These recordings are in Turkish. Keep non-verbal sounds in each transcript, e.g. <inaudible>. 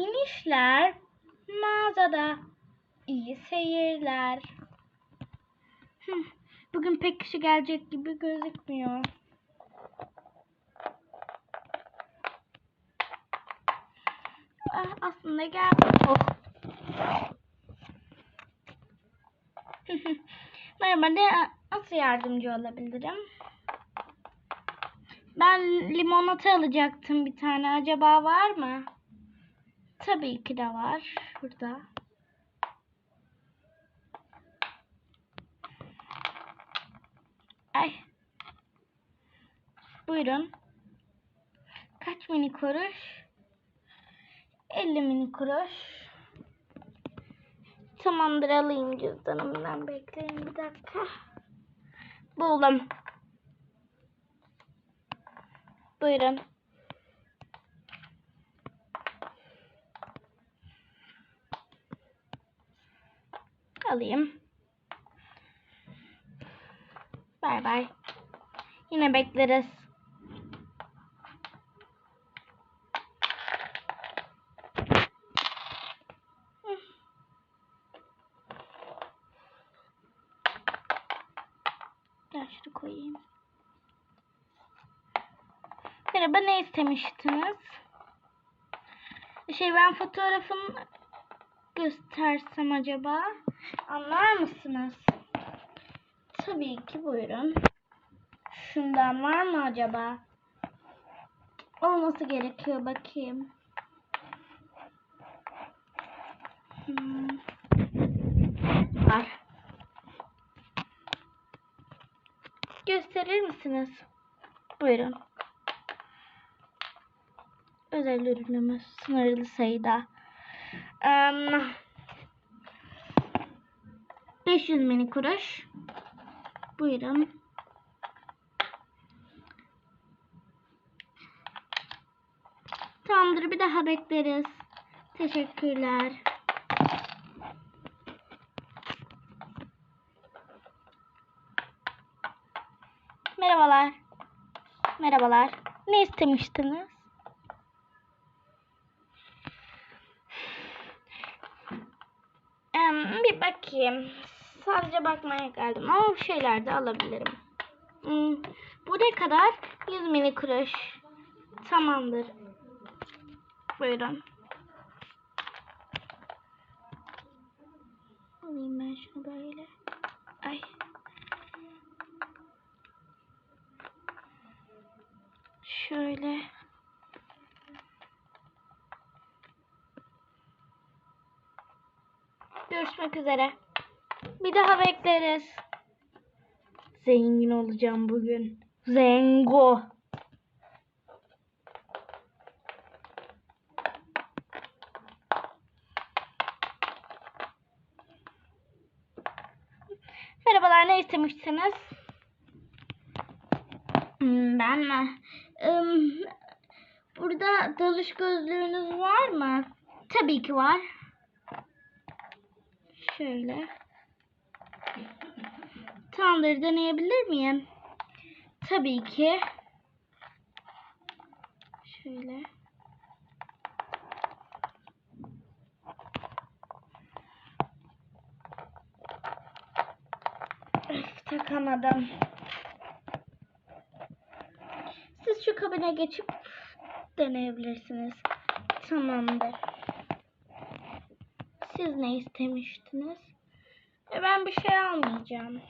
Minişler mağazada. İyi seyirler. Bugün pek kişi gelecek gibi gözükmüyor. Ah, aslında gel. Oh. <laughs> Merhaba, ne, nasıl yardımcı olabilirim? Ben limonata alacaktım bir tane. Acaba var mı? Tabii ki de var. Şurada. Ay. Buyurun. Kaç mini kuruş? 50 mini kuruş. Tamamdır alayım cüzdanımdan. Bekleyin bir dakika. Buldum. Buyurun. Alayım. Bay bay. Yine bekleriz. Şunu koyayım. Merhaba ne istemiştiniz? Şey ben fotoğrafını göstersem acaba anlar mısınız? Tabii ki buyurun. Şundan var mı acaba? Olması gerekiyor bakayım. Hmm. Var. Gösterir misiniz? Buyurun. Özel ürünümüz sınırlı sayıda. Em, 500 mini kuruş. Buyurun. Tamamdır bir daha bekleriz. Teşekkürler. Merhabalar. Merhabalar. Ne istemiştiniz? Em, bir bakayım. Sadece bakmaya geldim ama bir şeyler de alabilirim. Hmm, bu ne kadar? 100 mini kuruş. Tamamdır. Buyurun. Alayım ben şunu böyle. Ay. Şöyle. Görüşmek üzere. Bir daha bekleriz. Zengin olacağım bugün. Zengo. Merhabalar ne istemiştiniz? Hmm, Ben mi? Burada dalış gözlüğünüz var mı? Tabii ki var. Şöyle. Tamamdır deneyebilir miyim? Tabii ki. Şöyle. Öf, takamadım. Siz şu kabine geçip deneyebilirsiniz. Tamamdır. Siz ne istemiştiniz? E ben bir şey almayacağım.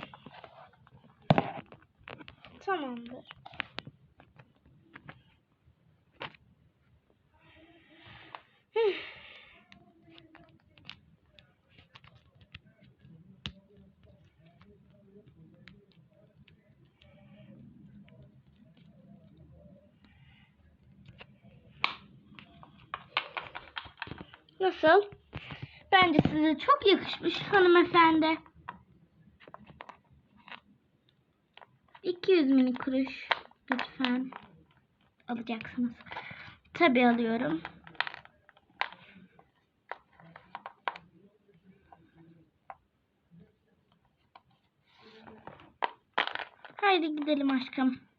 Tamamdır. Nasıl? Bence size çok yakışmış hanımefendi. 200 mini kuruş lütfen alacaksınız. Tabii alıyorum. Haydi gidelim aşkım.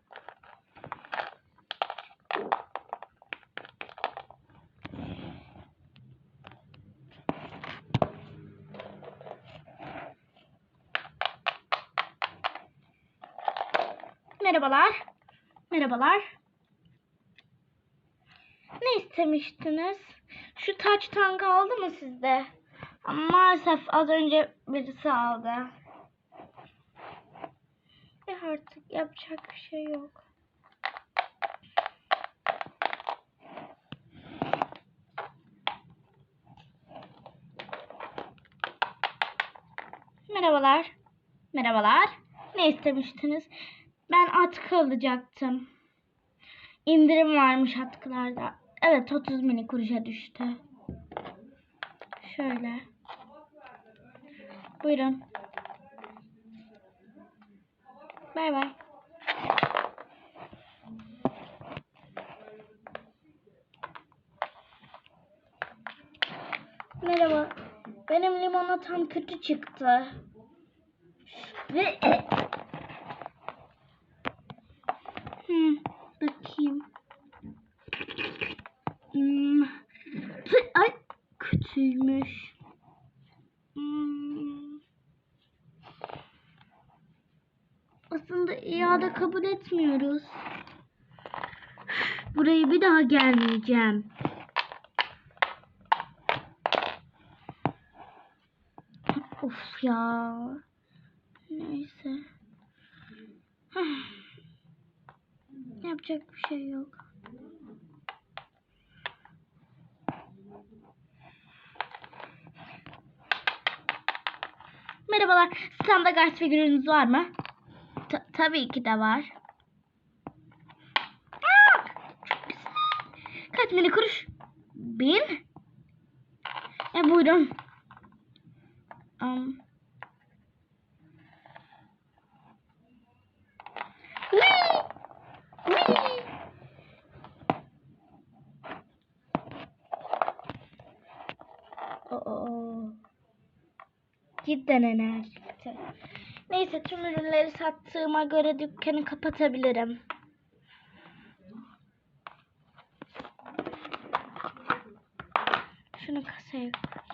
Merhabalar. Merhabalar. Ne istemiştiniz? Şu taçtan kaldı mı sizde? Ama maalesef az önce birisi aldı. E artık yapacak bir şey yok. Merhabalar. Merhabalar. Ne istemiştiniz? Ben atkı alacaktım. İndirim varmış atkılarda. Evet 30 mini kuruşa düştü. Şöyle. Buyurun. Bay bay. Merhaba. Benim limonatam kötü çıktı. Ve Hmm, bakayım. Hmm. Ay kötüymüş. Hmm. Aslında iade kabul etmiyoruz. Buraya bir daha gelmeyeceğim. Of ya. Neyse. Yapacak bir şey yok. Merhabalar. Standa Guards figürünüz var mı? Ta- tabii ki de var. Kaç mini kuruş? Bin. E buyurun. Um. Whee! Whee! Oo. Cidden enerjikti. Neyse tüm ürünleri sattığıma göre dükkanı kapatabilirim. Şunu kasaya koy.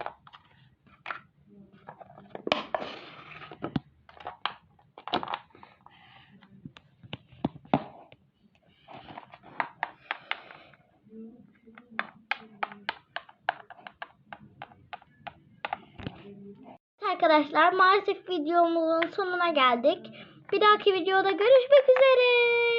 Arkadaşlar maalesef videomuzun sonuna geldik. Bir dahaki videoda görüşmek üzere.